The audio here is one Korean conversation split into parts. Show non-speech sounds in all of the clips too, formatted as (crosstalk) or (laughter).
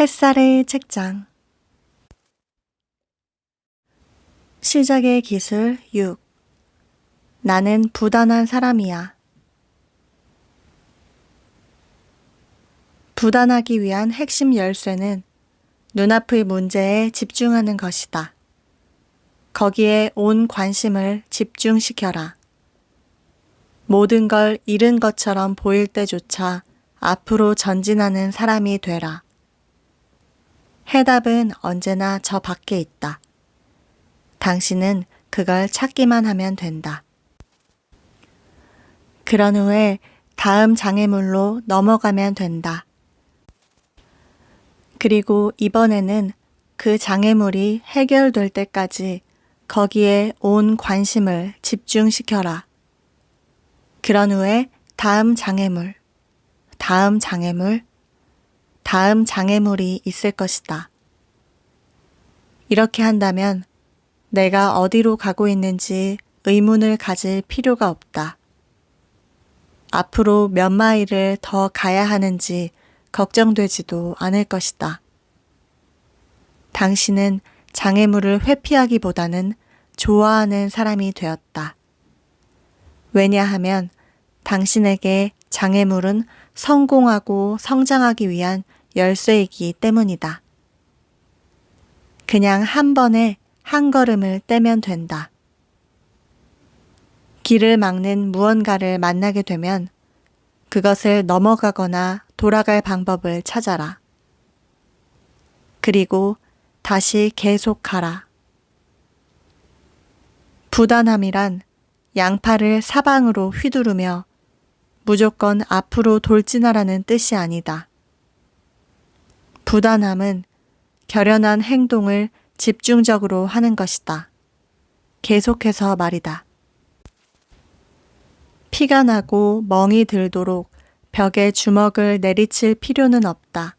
햇살의 책장 시작의 기술 6 나는 부단한 사람이야. 부단하기 위한 핵심 열쇠는 눈앞의 문제에 집중하는 것이다. 거기에 온 관심을 집중시켜라. 모든 걸 잃은 것처럼 보일 때조차 앞으로 전진하는 사람이 되라. 해답은 언제나 저 밖에 있다. 당신은 그걸 찾기만 하면 된다. 그런 후에 다음 장애물로 넘어가면 된다. 그리고 이번에는 그 장애물이 해결될 때까지 거기에 온 관심을 집중시켜라. 그런 후에 다음 장애물, 다음 장애물, 다음 장애물이 있을 것이다. 이렇게 한다면 내가 어디로 가고 있는지 의문을 가질 필요가 없다. 앞으로 몇 마일을 더 가야 하는지 걱정되지도 않을 것이다. 당신은 장애물을 회피하기보다는 좋아하는 사람이 되었다. 왜냐하면 당신에게 장애물은 성공하고 성장하기 위한 열쇠이기 때문이다. 그냥 한 번에 한 걸음을 떼면 된다. 길을 막는 무언가를 만나게 되면 그것을 넘어가거나 돌아갈 방법을 찾아라. 그리고 다시 계속하라. 부단함이란 양팔을 사방으로 휘두르며 무조건 앞으로 돌진하라는 뜻이 아니다. 부단함은 결연한 행동을 집중적으로 하는 것이다. 계속해서 말이다. 피가 나고 멍이 들도록 벽에 주먹을 내리칠 필요는 없다.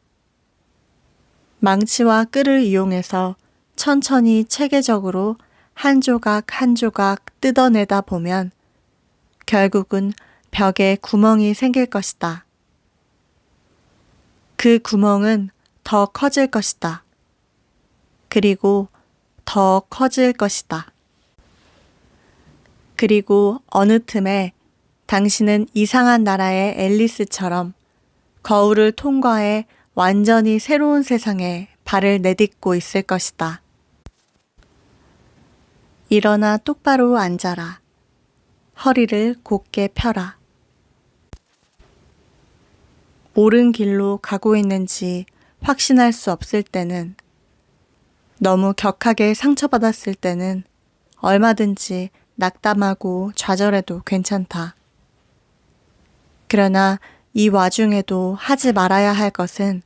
망치와 끌을 이용해서 천천히 체계적으로 한 조각 한 조각 뜯어내다 보면 결국은 벽에 구멍이 생길 것이다. 그 구멍은 더 커질 것이다. 그리고 더 커질 것이다. 그리고 어느 틈에 당신은 이상한 나라의 앨리스처럼 거울을 통과해 완전히 새로운 세상에 발을 내딛고 있을 것이다. 일어나 똑바로 앉아라. 허리를 곧게 펴라. 옳은 길로 가고 있는지 확신할 수 없을 때는 너무 격하게 상처받았을 때는 얼마든지 낙담하고 좌절해도 괜찮다. 그러나 이 와중에도 하지 말아야 할 것은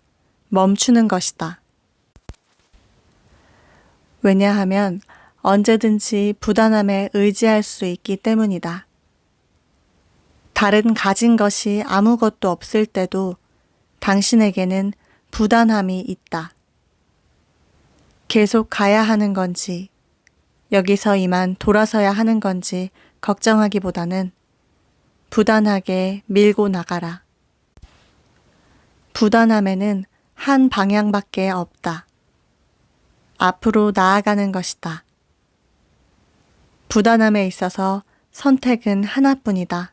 멈추는 것이다. 왜냐하면 언제든지 부단함에 의지할 수 있기 때문이다. 다른 가진 것이 아무것도 없을 때도 당신에게는 부단함이 있다. 계속 가야 하는 건지, 여기서 이만 돌아서야 하는 건지 걱정하기보다는 부단하게 밀고 나가라. 부단함에는 한 방향밖에 없다. 앞으로 나아가는 것이다. 부단함에 있어서 선택은 하나뿐이다.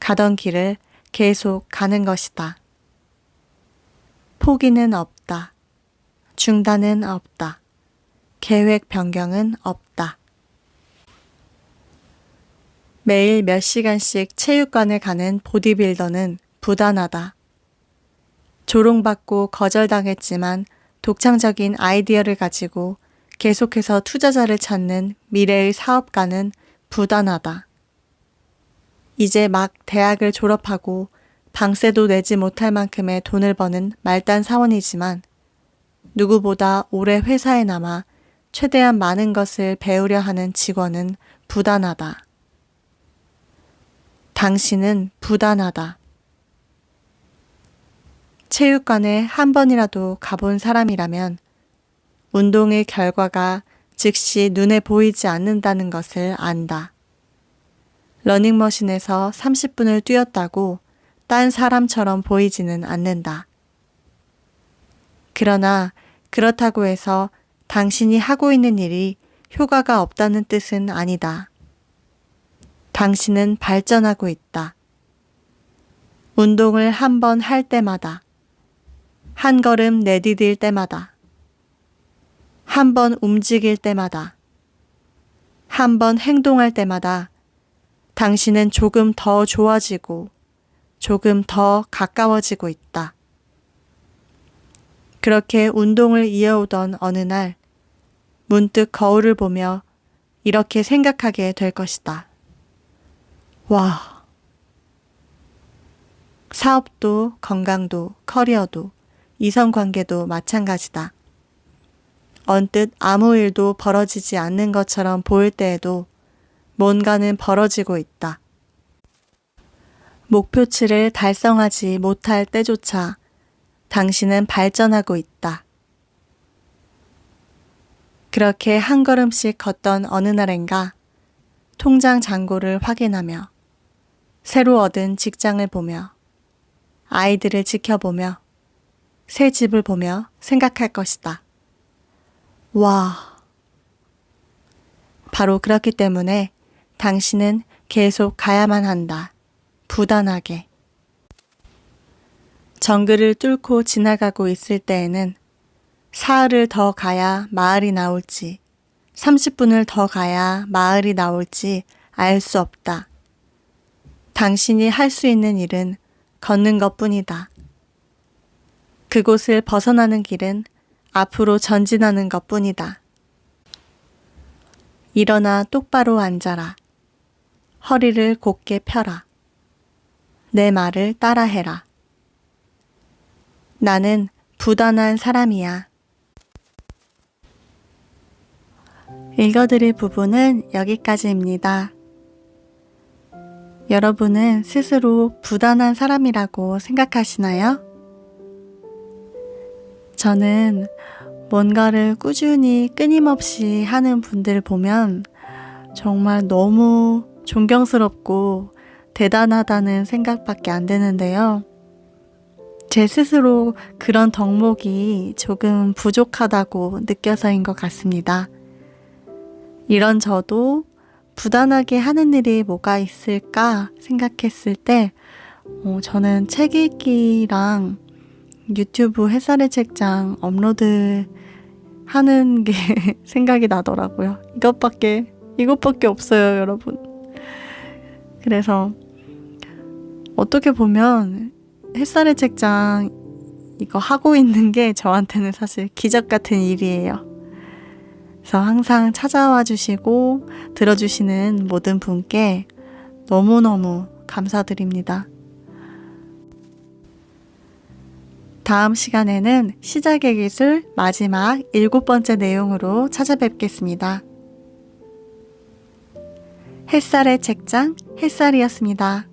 가던 길을 계속 가는 것이다. 포기는 없다. 중단은 없다. 계획 변경은 없다. 매일 몇 시간씩 체육관에 가는 보디빌더는 부단하다. 조롱받고 거절당했지만 독창적인 아이디어를 가지고 계속해서 투자자를 찾는 미래의 사업가는 부단하다. 이제 막 대학을 졸업하고 방세도 내지 못할 만큼의 돈을 버는 말단 사원이지만 누구보다 오래 회사에 남아 최대한 많은 것을 배우려 하는 직원은 부단하다. 당신은 부단하다. 체육관에 한 번이라도 가본 사람이라면 운동의 결과가 즉시 눈에 보이지 않는다는 것을 안다. 러닝머신에서 30분을 뛰었다고 딴 사람처럼 보이지는 않는다. 그러나 그렇다고 해서 당신이 하고 있는 일이 효과가 없다는 뜻은 아니다. 당신은 발전하고 있다. 운동을 한 번 할 때마다, 한 걸음 내디딜 때마다, 한 번 움직일 때마다, 한 번 행동할 때마다 당신은 조금 더 좋아지고 조금 더 가까워지고 있다. 그렇게 운동을 이어오던 어느 날, 문득 거울을 보며 이렇게 생각하게 될 것이다. 와. 사업도, 건강도, 커리어도, 이성 관계도 마찬가지다. 언뜻 아무 일도 벌어지지 않는 것처럼 보일 때에도 뭔가는 벌어지고 있다. 목표치를 달성하지 못할 때조차 당신은 발전하고 있다. 그렇게 한 걸음씩 걷던 어느 날엔가 통장 잔고를 확인하며 새로 얻은 직장을 보며 아이들을 지켜보며 새 집을 보며 생각할 것이다. 와. 바로 그렇기 때문에 당신은 계속 가야만 한다. 부단하게. 정글을 뚫고 지나가고 있을 때에는 사흘을 더 가야 마을이 나올지, 30분을 더 가야 마을이 나올지 알 수 없다. 당신이 할 수 있는 일은 걷는 것 뿐이다. 그곳을 벗어나는 길은 앞으로 전진하는 것 뿐이다. 일어나 똑바로 앉아라. 허리를 곧게 펴라. 내 말을 따라해라. 나는 부단한 사람이야. 읽어드릴 부분은 여기까지입니다. 여러분은 스스로 부단한 사람이라고 생각하시나요? 저는 뭔가를 꾸준히 끊임없이 하는 분들 보면 정말 너무 존경스럽고 대단하다는 생각밖에 안 드는데요. 제 스스로 그런 덕목이 조금 부족하다고 느껴서인 것 같습니다. 이런 저도 부단하게 하는 일이 뭐가 있을까 생각했을 때, 어, 저는 책 읽기랑 유튜브 햇살의 책장 업로드 하는 게 (laughs) 생각이 나더라고요. 이것밖에, 이것밖에 없어요, 여러분. 그래서 어떻게 보면 햇살의 책장 이거 하고 있는 게 저한테는 사실 기적 같은 일이에요. 그래서 항상 찾아와 주시고 들어주시는 모든 분께 너무너무 감사드립니다. 다음 시간에는 시작의 기술 마지막 일곱 번째 내용으로 찾아뵙겠습니다. 햇살의 책장 햇살이었습니다.